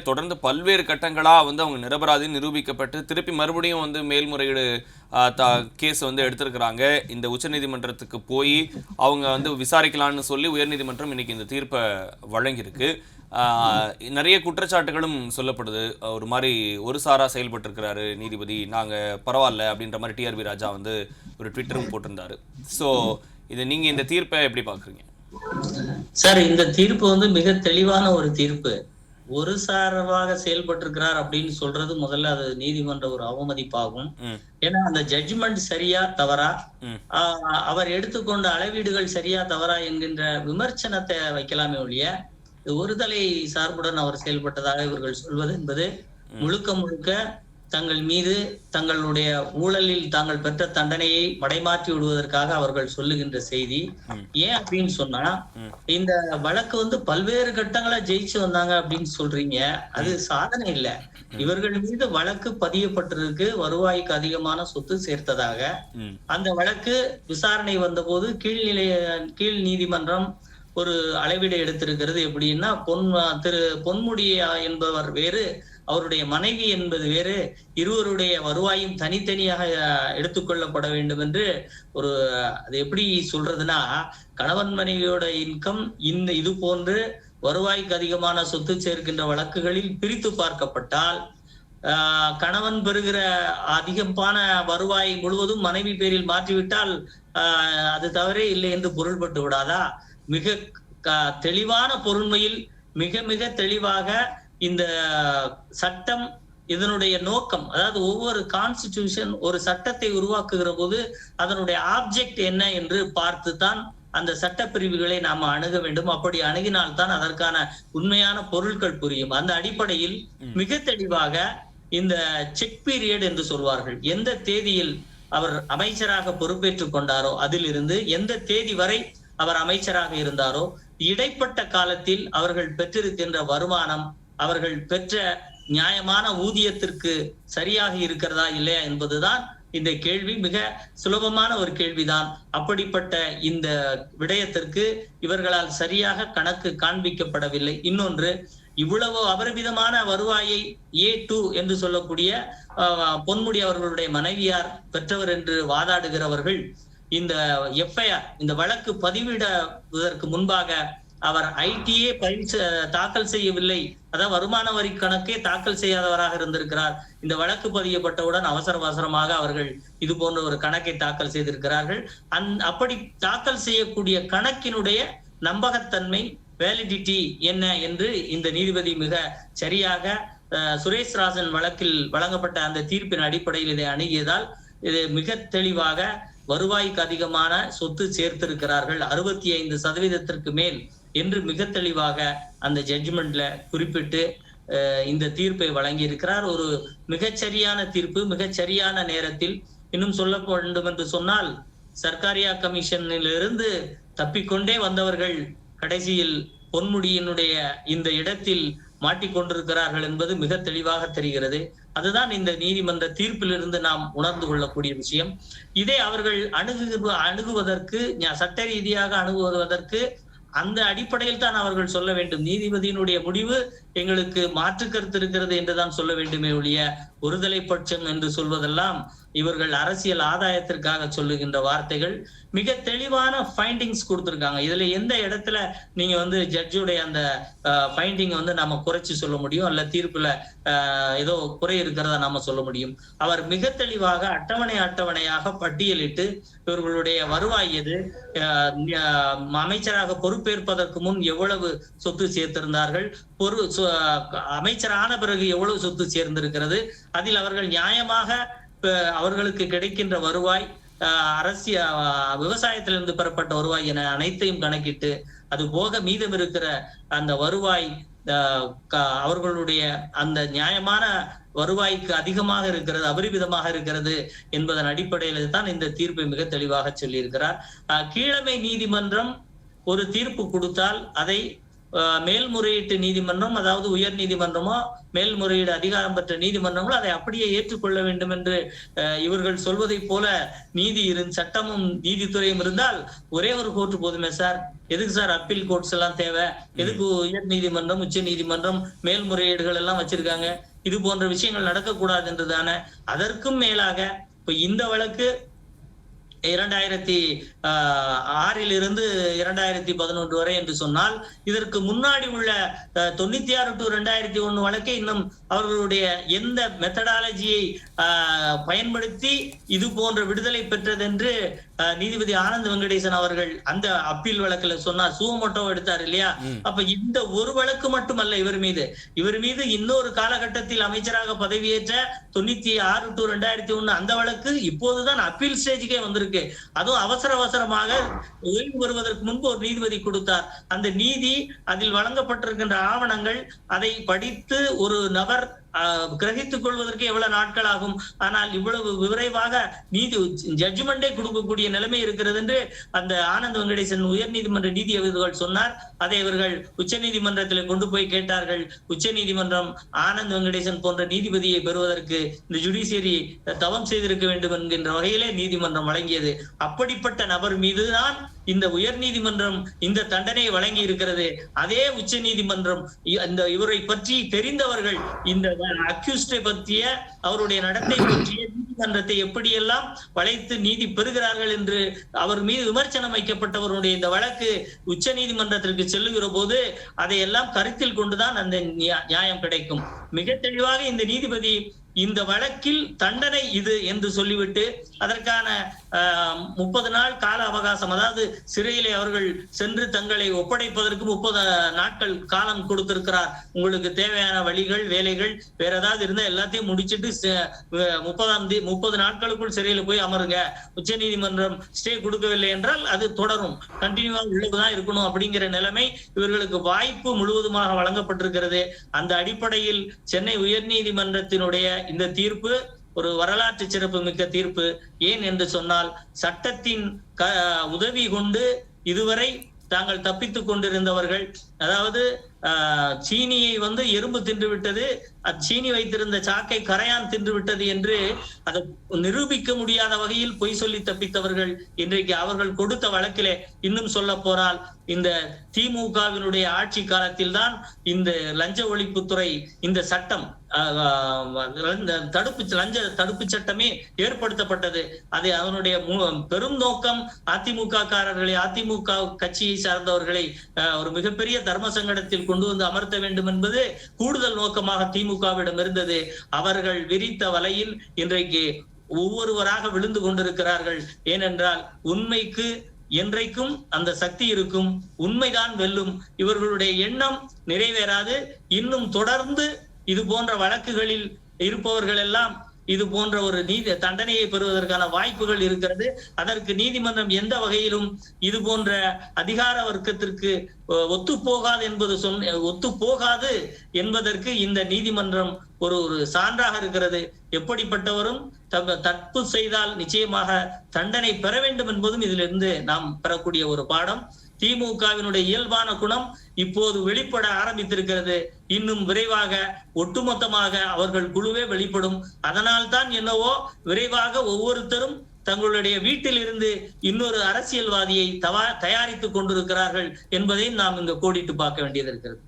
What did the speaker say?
தொடர்ந்து பல்வேறு கட்டங்களா வந்து அவங்க நிரபராதி நிரூபிக்கப்பட்டு திருப்பி மறுபடியும் வந்து மேல்முறையீடு கேஸ் வந்து எடுத்திருக்கிறாங்க. இந்த உச்சநீதிமன்றத்துக்கு போய் அவங்க வந்து விசாரிக்கலாம்னு சொல்லி உயர்நீதிமன்றம் இன்னைக்கு இந்த தீர்ப்பை வழங்கியிருக்கு. நிறைய குற்றச்சாட்டுகளும் சொல்லப்படுது. ஒரு மாதிரி ஒரு சாரா செயல்பட்டிருக்கிறாரு நீதிபதி. நாங்க பரவாயில்ல அப்படின்ற மாதிரி டிஆர்பி ராஜா வந்து ஒரு ட்விட்டரும் போட்டிருந்தாரு. ஸோ இது நீங்க இந்த தீர்ப்பை எப்படி பாக்குறீங்க சார் இந்த தீர்ப்பு வந்து மிக தெளிவான ஒரு தீர்ப்பு. ஒரு சார்பாக செயல்பட்டிருக்கிறார் அப்படின்னு சொல்றது முதல்ல அது நீதிமன்ற ஒரு அவமதிப்பாகும். ஏன்னா அந்த ஜட்ஜ்மெண்ட் சரியா தவறா? அவர் எடுத்துக்கொண்ட அளவீடுகள் சரியா தவறா என்கின்ற விமர்சனத்தை வைக்கலாமே ஒழிய இது ஒருதலை சார்புடன் அவர் செயல்பட்டதாக இவர்கள் சொல்வது என்பது முழுக்க முழுக்க தங்கள் மீது தங்களுடைய ஊழலில் தாங்கள் பெற்ற தண்டனையை மடைமாற்றி விடுவதற்காக அவர்கள் சொல்லுகின்ற செய்தி. ஏன் அப்படின்னு சொன்னா. இந்த வழக்கு வந்து பல்வேறு கட்டங்களா ஜெயிச்சு வந்தாங்க அப்படின்னு சொல்றீங்க. அது சாதனை இல்ல. இவர்கள் மீது வழக்கு பதியப்பட்டிருக்கு வருவாய்க்கு அதிகமான சொத்து சேர்த்ததாக. அந்த வழக்கு விசாரணை வந்தபோது கீழ்நிலைய கீழ் நீதிமன்றம் ஒரு அளவீடு எடுத்திருக்கிறது. எப்படின்னா பொன் திரு பொன்முடியா என்பவர் வேறு அவருடைய மனைவி என்பது வேறு இருவருடைய வருவாயும் தனித்தனியாக எடுத்துக்கொள்ளப்பட வேண்டும் என்று ஒரு அது எப்படி சொல்றதுன்னா கணவன் மனைவியோட இன்கம் இந்த இது போன்று வருவாய்க்கு அதிகமான சொத்து சேர்க்கின்ற வழக்குகளில் பிரித்து பார்க்கப்பட்டால் கணவன் பெறுகிற அதிகமான வருவாய் முழுவதும் மனைவி பேரில் மாற்றிவிட்டால் அது தவறே இல்லை என்று பொருள்பட்டு விடாதா? மிக க- தெளிவான பொருண்மையில் மிக மிக தெளிவாக இந்த சட்டம் இதனுடைய நோக்கம் அதாவது ஒவ்வொரு கான்ஸ்டிடியூஷன் ஒரு சட்டத்தை உருவாக்குகிற போது அதனுடைய ஆப்ஜெக்ட் என்ன என்று பார்த்து தான் அந்த சட்டப்பிரிவுகளை நாம அணுக வேண்டும். அப்படி அணுகினால்தான் அதற்கான உண்மையான பொருட்கள் புரியும். அந்த அடிப்படையில் மிக தெளிவாக இந்த செக் பீரியட் என்று சொல்வார்கள். எந்த தேதியில் அவர் அமைச்சராக பொறுப்பேற்றுக் கொண்டாரோ அதிலிருந்து எந்த தேதி வரை அவர் அமைச்சராக இருந்தாரோ இடைப்பட்ட காலத்தில் அவர்கள் பெற்றிருக்கின்ற வருமானம் அவர்கள் பெற்ற நியாயமான ஊதியத்திற்கு சரியாக இருக்கிறதா இல்லையா என்பதுதான் இந்த கேள்வி. மிக சுலபமான ஒரு கேள்விதான். அப்படிப்பட்ட இந்த விடயத்திற்கு இவர்களால் சரியாக கணக்கு காண்பிக்கப்படவில்லை. இன்னொன்று இவ்வளவு அபரிமிதமான வருவாயை ஏ டூ என்று சொல்லக்கூடிய பொன்முடி அவர்களுடைய மனைவியார் பெற்றவர் என்று வாதாடுகிறவர்கள் இந்த எஃப்ஐஆர் இந்த வழக்கு பதிவிடுவதற்கு முன்பாக அவர் ஐடிஏ பயிற்சி செ- தாக்கல் செய்யவில்லை. அதாவது வருமான வரி கணக்கே தாக்கல் செய்யாதவராக இருந்திருக்கிறார். இந்த வழக்கு பதியப்பட்டவுடன் அவசர அவசரமாக அவர்கள் இது போன்ற ஒரு கணக்கை தாக்கல் செய்திருக்கிறார்கள். அந் அப்படி தாக்கல் செய்யக்கூடிய கணக்கினுடைய நம்பகத்தன்மை வேலிடிட்டி என்ன என்று இந்த நீதிபதி மிக சரியாக சுரேஷ் ராஜன் வழக்கில் வழங்கப்பட்ட அந்த தீர்ப்பின் அடிப்படையில் இதை அணுகியதால் இது மிக தெளிவாக வருவாய்க்கு அதிகமான சொத்து சேர்த்திருக்கிறார்கள். அறுபத்தி ஐந்து சதவீதத்திற்கு மேல் என்று மிக தெளிவாக அந்த ஜட்ஜ்மெண்ட்ல குறிப்பிட்டு இந்த தீர்ப்பை வழங்கி இருக்கிறார் ஒரு மிகச்சரியான தீர்ப்பு மிகச்சரியான நேரத்தில் இன்னும் சொல்ல வேண்டும் என்று சொன்னால் சர்க்காரியா கமிஷனில் இருந்து தப்பிக்கொண்டே வந்தவர்கள் கடைசியில் பொன்முடியினுடைய இந்த இடத்தில் மாட்டிக்கொண்டிருக்கிறார்கள் என்பது மிக தெளிவாக தெரிகிறது. அதுதான் இந்த நீதிமன்ற தீர்ப்பிலிருந்து நாம் உணர்ந்து கொள்ளக்கூடிய விஷயம். இதை அவர்கள் அணுகு அணுகுவதற்கு சட்ட ரீதியாக அணுகுவதற்கு அந்த அடிப்படையில் தான் அவர்கள் சொல்ல வேண்டும். நீதிபதியினுடைய முடிவு எங்களுக்கு மாற்று கருத்து இருக்கிறது என்றுதான் சொல்ல வேண்டுமே ஒழிய ஒருதலை பட்சம் என்று சொல்வதெல்லாம் இவர்கள் அரசியல் ஆதாயத்திற்காக சொல்லுகின்ற வார்த்தைகள். மிக தெளிவான ஃபைண்டிங்ஸ் கொடுத்துருக்காங்க. இதுல எந்த இடத்துல நீங்க வந்து ஜட்ஜுடைய அந்த ஃபைண்டிங் வந்து நம்ம குறைச்சு சொல்ல முடியும்? அல்ல தீர்ப்புல ஏதோ குறை இருக்கிறதா நாம சொல்ல முடியும்? அவர் மிக தெளிவாக அட்டவணை அட்டவணையாக பட்டியலிட்டு இவர்களுடைய வருவாய் எது? அமைச்சராக பொறுப்பேற்பதற்கு முன் எவ்வளவு சொத்து சேர்த்திருந்தார்கள்? பொறு அமைச்சரான பிறகு எவ்வளவு சொத்து சேர்ந்திருக்கிறது? அதில் அவர்கள் நியாயமாக அவர்களுக்கு கிடைக்கின்ற வருவாய் அஹ், அரசிய விவசாயத்திலிருந்து பெறப்பட்ட வருவாய் என அனைத்தையும் கணக்கிட்டு அது போக மீதம் இருக்கிற அந்த வருவாய் அஹ், க- அவர்களுடைய அந்த நியாயமான வருவாய்க்கு அதிகமாக இருக்கிறது அபரிமிதமாக இருக்கிறது என்பதன் அடிப்படையில் தான் இந்த தீர்ப்பை மிக தெளிவாக சொல்லியிருக்கிறார். கீழமை நீதிமன்றம் ஒரு தீர்ப்பு கொடுத்தால் அதை மேல்முறையீட்டு நீதிமன்றம் அதாவது உயர் நீதிமன்றமோ மேல்முறையீடு அதிகாரம் பெற்ற நீதிமன்றங்களோ அதை அப்படியே ஏற்றுக்கொள்ள வேண்டும் என்று இவர்கள் சொல்வதைப் போல நீதி இரு சட்டமும் நீதித்துறையும் இருந்தால் ஒரே ஒரு கோர்ட் போதுமே சார். எதுக்கு சார் அப்பீல் கோர்ட்ஸ் எல்லாம் தேவை? எதுக்கு உயர் நீதிமன்றம் உச்ச நீதிமன்றம் மேல்முறையீடுகள் எல்லாம் வச்சிருக்காங்க? இது போன்ற விஷயங்கள் நடக்கக்கூடாது என்றுதானே அதற்கும் மேலாக இப்ப இந்த வழக்கு இரண்டாயிரத்தி ஆஹ், ஆறில் இருந்து இரண்டாயிரத்தி பதினொன்று வரை என்று சொன்னால் இதற்கு முன்னாடி உள்ள தொண்ணூத்தி ஆறு டு ரெண்டாயிரத்தி ஒண்ணு வழக்கை இன்னும் அவர்களுடைய எந்த மெத்தடாலஜியை பயன்படுத்தி இது போன்ற விடுதலை பெற்றதென்று நீதிபதி ஆனந்த் வெங்கடேசன் அவர்கள் அந்த அப்பீல் வழக்குல சொன்னார் சுவமோட்டோ எடுத்தார் இல்லையா. அப்ப இந்த ஒரு வழக்கு மட்டுமல்ல இவர் மீது. இவர் மீது இன்னொரு காலகட்டத்தில் அமைச்சராக பதவியேற்ற தொண்ணூத்தி ஆறு டு ரெண்டாயிரத்தி ஒண்ணு அந்த வழக்கு இப்போதுதான் அப்பீல் ஸ்டேஜுக்கே வந்திருக்கு. அதுவும் அவசர அவசரமாக ஓய்வு பெறுவதற்கு முன்பு ஒரு நீதிபதி கொடுத்தார். அந்த நீதி அதில் வழங்கப்பட்டிருக்கின்ற ஆவணங்கள் அதை படித்து ஒரு நபர் கிரகித்துக் கொள்வதற்கு எவ்வளவு நாட்கள் ஆகும் ஆனால் இவ்வளவு விரைவாக நீதி ஜட்ஜ்மெண்டே கொடுக்கக்கூடிய நிலைமை இருக்கிறது என்று அந்த ஆனந்த் வெங்கடேசன் உயர் நீதிமன்ற நீதிபதிகள் சொன்னார். அதை இவர்கள் உச்ச நீதிமன்றத்தில் கொண்டு போய் கேட்டார்கள். உச்ச நீதிமன்றம் ஆனந்த் வெங்கடேசன் போன்ற நீதிபதியை பெறுவதற்கு இந்த ஜுடிஷியரி தவம் செய்திருக்க வேண்டும் என்கின்ற வகையிலே நீதிமன்றம் வழங்கியது. அப்படிப்பட்ட நபர் மீதுதான் இந்த உயர் நீதிமன்றம் இந்த தண்டனையை வழங்கி இருக்கிறது அதே உச்ச நீதிமன்றம் இந்த இவரை பற்றி தெரிந்தவர்கள் இந்த அக்யூஸ்டை பற்றிய அவருடைய நடத்தை பற்றிய நீதிமன்றத்தை எப்படியெல்லாம் வளைத்து நீதி பெறுகிறார்கள் என்று அவர் மீது விமர்சனம் வைக்கப்பட்டவருடைய இந்த வழக்கு உச்ச நீதிமன்றத்திற்கு செல்லுகிற போது அதையெல்லாம் கருத்தில் கொண்டுதான் அந்த நியா- நியாயம் கிடைக்கும். மிக தெளிவாக இந்த நீதிபதி இந்த வழக்கில் தண்டனை இது என்று சொல்லிவிட்டு அதற்கான முப்பது நாள் கால அவகாசம் அதாவது சிறையிலே அவர்கள் சென்று தங்களை ஒப்படைப்பதற்கு முப்பது நாட்கள் காலம் கொடுத்திருக்கிறார். உங்களுக்கு தேவையான வழிகள் வேலைகள் வேற ஏதாவது இருந்தா எல்லாத்தையும் முடிச்சிட்டு முப்பதாம் தேதி முப்பது நாட்களுக்குள் சிறையில போய் அமருங்க. உச்ச நீதிமன்றம் ஸ்டே கொடுக்கவில்லை என்றால் அது தொடரும். கண்டினியூவா உள்ளதுதான் இருக்கணும் அப்படிங்கிற நிலைமை இவர்களுக்கு வாய்ப்பு முழுவதுமாக வழங்கப்பட்டிருக்கிறது. அந்த அடிப்படையில் சென்னை உயர்நீதிமன்றத்தினுடைய இந்த தீர்ப்பு ஒரு வரலாற்று சிறப்பு மிக்க தீர்ப்பு. ஏன் என்று சொன்னால் சட்டத்தின் க உதவி கொண்டு இதுவரை தாங்கள் தப்பித்துக் கொண்டிருந்தவர்கள் அதாவது சீனியை வந்து எறும்பு தின்று விட்டது அச்சீனி வைத்திருந்த சாக்கை கரையான் தின்று விட்டது என்று அதை நிரூபிக்க முடியாத வகையில் பொய் சொல்லி தப்பித்தவர்கள் இன்றைக்கு அவர்கள் கொடுத்த வழக்கிலே இன்னும் சொல்ல போனால் இந்த திமுகவினுடைய ஆட்சி காலத்தில் தான் இந்த லஞ்ச ஒழிப்புத்துறை இந்த சட்டம் தடுப்பு லஞ்ச தடுப்பு சட்டமே ஏற்படுத்தப்பட்டது. அது அதனுடைய பெரும் நோக்கம் அதிமுக காரர்களை அதிமுக கட்சியை சார்ந்தவர்களை ஒரு மிகப்பெரிய தர்ம சங்கடத்தில் கொண்டு வந்து அமர்த்த வேண்டும் என்பது கூடுதல் நோக்கமாக திமுகவிடம் இருந்தது. அவர்கள் விரித்த வலையில் இன்றைக்கு ஒவ்வொருவராக விழுந்து கொண்டிருக்கிறார்கள். ஏனென்றால் உண்மைக்கு என்றைக்கும் அந்த சக்தி இருக்கும். உண்மைதான் வெல்லும். இவர்களுடைய எண்ணம் நிறைவேறாது. இன்னும் தொடர்ந்து இது போன்ற வழக்குகளில் இருப்பவர்கள் எல்லாம் இது போன்ற ஒரு நீதி தண்டனையை பெறுவதற்கான வாய்ப்புகள் இருக்கிறது. அதற்கு நீதிமன்றம் எந்த வகையிலும் இது போன்ற அதிகார வர்க்கத்திற்கு ஒத்து ஒத்துப்போகாது என்பது சொன்ன ஒத்துப்போகாது என்பதற்கு இந்த நீதிமன்றம் ஒரு ஒரு சான்றாக இருக்கிறது. எப்படிப்பட்டவரும் தப்பு செய்தால் நிச்சயமாக தண்டனை பெற வேண்டும் என்பதும் இதிலிருந்து நாம் பெறக்கூடிய ஒரு பாடம். திமுகவினுடைய இயல்பான குணம் இப்போது வெளிப்பட ஆரம்பித்திருக்கிறது. இன்னும் விரைவாக ஒட்டுமொத்தமாக அவர்கள் குழுவே வெளிப்படும். அதனால் தான் என்னவோ விரைவாக ஒவ்வொருத்தரும் தங்களுடைய வீட்டில் இருந்து இன்னொரு அரசியல்வாதியை தவா தயாரித்துக் கொண்டிருக்கிறார்கள் என்பதையும் நாம் இங்கு கோடிட்டு பார்க்க வேண்டியது இருக்கிறது.